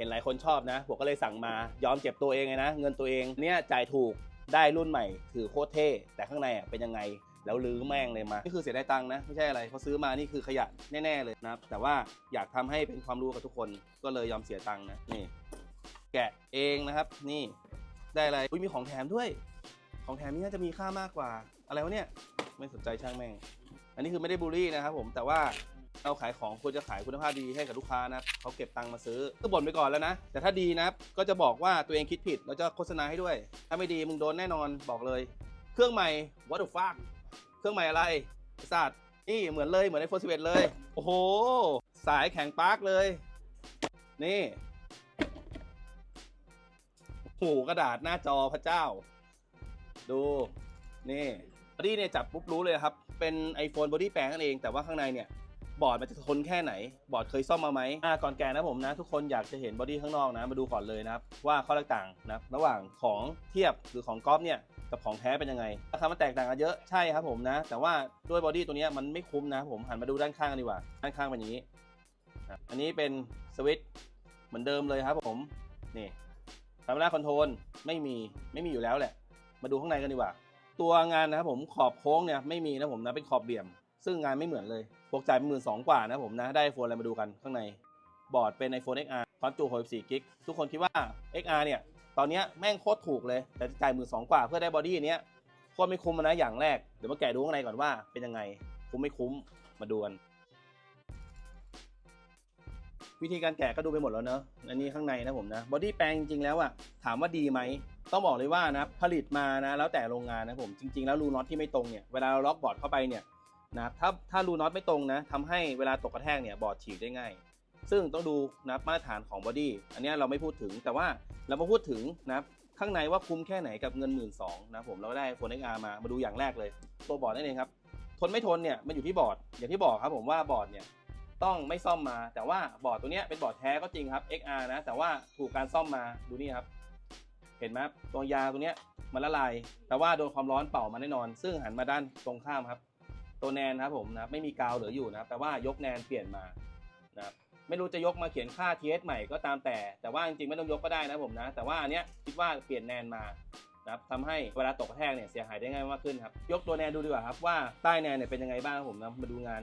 ห็นหลายคนชอบนะ ผมก็เลยสั่งมายอมเจ็บตัวเองเลยนะ เงินตัวเองเนี่ยจ่ายถูกได้รุ่นใหม่ถือโคตรเท่ แต่ข้างในอะเป็นยังไงแล้วลื้อแม่งเลยมา นี่คือเสียดายตังค์นะ ไม่ใช่อะไรเพราะซื้อมานี่คือขยะแน่ ๆ เลยนะครับ แต่ว่าอยากทำให้เป็นความรู้กับทุกคนก็เลยยอมเสียตังค์นะนี่ แกะเองนะครับ นี่ได้อะไรอุ้ยมีของแถมด้วย ของแถมนี่น่าจะมีค่ามากกว่า อะไรวะเนี่ยไม่สนใจช่างแม่ง อันนี้คือไม่ได้บูลลี่นะครับผมแต่ว่า เราขายของควรจะขายคุณภาพดีให้กับลูกค้านะเขาเก็บตังค์มาซื้อก็บ่นไปก่อนแล้วนะ แต่ถ้าดีนะก็จะบอกว่าตัวเองคิดผิดแล้วจะโฆษณาให้ด้วย ถ้าไม่ดีมึงโดนแน่นอนบอกเลย เครื่องใหม่ what the fuck เครื่องใหม่อะไรไอ้สัตว์นี่เหมือนเลยเหมือนไอโฟน11เอ็ดเลย โอ้โห สายแข็งปาร์กเลย นี่โอ้โหกระดาษหน้าจอพระเจ้า ดูนี่บอดี้เนี่ยจับปุ๊บรู้เลยครับ เป็น iPhone Body แปลงนั่นเองแต่ว่าข้างในเนี่ย บอร์ดมันจะทนแค่ไหน บอร์ดเคยซ่อมมาไหมอ่าก่อนแกะนะผมนะ ทุกคนอยากจะเห็นบอดี้ข้างนอกนะ มาดูก่อนเลยนะครับ ว่าข้อแตกต่างนะระหว่างของเทียบหรือของกอล์ฟเนี่ยกับของแท้เป็นยังไงราคามันแตกต่างกันเยอะใช่ครับผมนะ แต่ว่าด้วยบอดี้ตัวนี้มันไม่คุ้มนะผมหันมาดูด้านข้างกันดีกว่า ด้านข้างเป็นอย่างนี้ อันนี้เป็นสวิตช์เหมือนเดิมเลยครับผมนี่คาเมราคอนโทรลไม่มีไม่มีอยู่แล้วแหละ มาดูข้างในกันดีกว่า ตัวงานนะครับผมขอบโค้งเนี่ยไม่มีนะผมนะเป็นขอบเหลี่ยม ซึ่งงานไม่เหมือนเลยปกจ่ายเป็นหมื่นสองกว่านะผมนะ ได้ไอโฟนอะไรมาดูกันข้างในบอร์ดเป็น iPhone XR ความจุ64กิกทุกคนคิดว่า XR เนี่ย ตอนนี้แม่งโคตรถูกเลย แต่จ่ายหมื่นสองกว่าเพื่อได้บอดี้เนี้ยโคตรไม่คุ้มนะอย่างแรก เดี๋ยวมาแกะดูข้างในก่อนว่าเป็นยังไง คุ้มไม่คุ้มมาดูกันวิธีการแกะก็ดูไปหมดแล้วเนอะอันนี้ข้างในนะผมนะบอดี้แปลงจริงๆแล้วอะถามว่าดีไหม ต้องบอกเลยว่านะผลิตมานะแล้วแต่โรงงานนะผมจริง ๆ แล้วรูน็อตที่ไม่ตรงเนี่ยเวลาเราล็อกบอร์ดเข้าไปเนี่ย นะครับถ้าถ้ารูน็อตไม่ตรงนะทำให้เวลาตกกระแทกเนี่ยบอร์ดฉีกได้ง่าย ซึ่งต้องดูนะมาตรฐานของบอดี้อันนี้เราไม่พูดถึงแต่ว่าเรามาพูดถึงนะข้างในว่าคุ้มแค่ไหนกับเงินหมื่นสองนะผมเราได้โฟนเอ็กอาร์มามาดูอย่างแรกเลย ตัวบอร์ดนั่นเองครับ ทนไม่ทนเนี่ยมันอยู่ที่บอร์ดอย่างที่บอกครับผมว่าบอร์ดเนี่ยต้องไม่ซ่อมมา แต่ว่าบอร์ดตัวเนี้ยเป็นบอร์ดแท้ก็จริงครับ XR นะ แต่ว่าถูกการซ่อมมาดูนี่ครับ เห็นไหมตัวยาตัวเนี้ยมันละลาย แต่ว่าโดนความร้อนเป่ามาแน่นอน ซึ่งหันมาด้านตรงข้ามครับ ตัวแนนครับผมนะไม่มีกาวเหลืออยู่นะแต่ว่ายกแนนเปลี่ยนมานะไม่รู้จะยกมาเขียนค่า TS ใหม่ก็ตามแต่ แต่ว่าจริงๆไม่ต้องยกก็ได้นะผมนะ แต่ว่าอันเนี้ยคิดว่าเปลี่ยนแนนมานะครับทำให้เวลาตกกระแทกเนี่ยเสียหายได้ง่ายมากขึ้นครับ ยกตัวแนนดูดีกว่าครับว่าใต้แนนเนี่ยเป็นยังไงบ้างผมนะมาดูงาน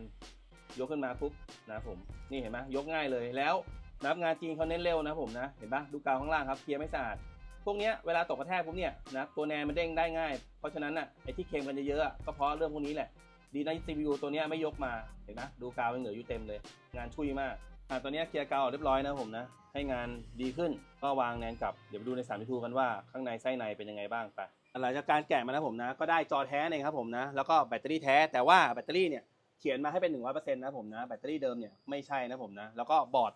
ยกขึ้นมาปุ๊บนะผมนี่เห็นไหมยกง่ายเลยแล้วนะับงานจีนเขาเน้นเร็วนะผมนะเห็นปะดูกาวข้างล่างครับเคลียร์ไม่สะอาดพวกเนี้ยเวลาตกกระแทกปุ๊บเนี่ยนะตัวแนนมันเด้งได้ง่าย เพราะฉะนั้นอะไอ้ที่เค็มกันเยอะๆก็เพราะเรื่องพวกนี้แหละ ดีนะ CPU ตัวนี้ไม่ยกมา เห็นไหมดูกาวยังเหลืออยู่เต็มเลย งานชุยมาก อะตัวนี้เคลียร์กาวเรียบร้อยนะผมนะ ให้งานดีขึ้น ก็วางแนนกลับ เดี๋ยวไปดูใน3ามทูกันว่าข้างในไส้ในเป็นยังไงบ้างไปหลังจากการแกะมานะผมนะ ก็ได้จอแท้เองครับผมนะ แล้วก็แบตเตอรี่แท้ แต่ว่าแบตเตอรี่เนี่ยเขียนมาให้เป็น 100%นะผมนะ แบตเตอรี่เดิมเนี่ยไม่ใช่นะผมนะ แล้วก็บอร์ด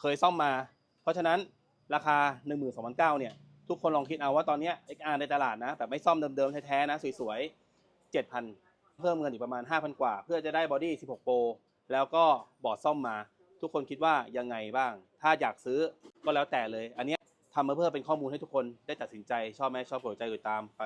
เคยซ่อมมา เพราะฉะนั้นราคา 12,900เนี่ย ทุกคนลองคิดเอาว่าตอนนี้ XR ในตลาดนะแต่ไม่ซ่อมเดิมๆแท้ๆนะ สวยๆ7,000 เพิ่มเงินอีกประมาณ 5,000 กว่า เพื่อจะได้บอดี้ 16 โปรแล้วก็บอร์ดซ่อมมา ทุกคนคิดว่ายังไงบ้าง ถ้าอยากซื้อก็แล้วแต่เลย อันเนี้ยทำมาเพื่อเป็นข้อมูลให้ทุกคนได้ตัดสินใจ ชอบไหมชอบกดใจกดตามไป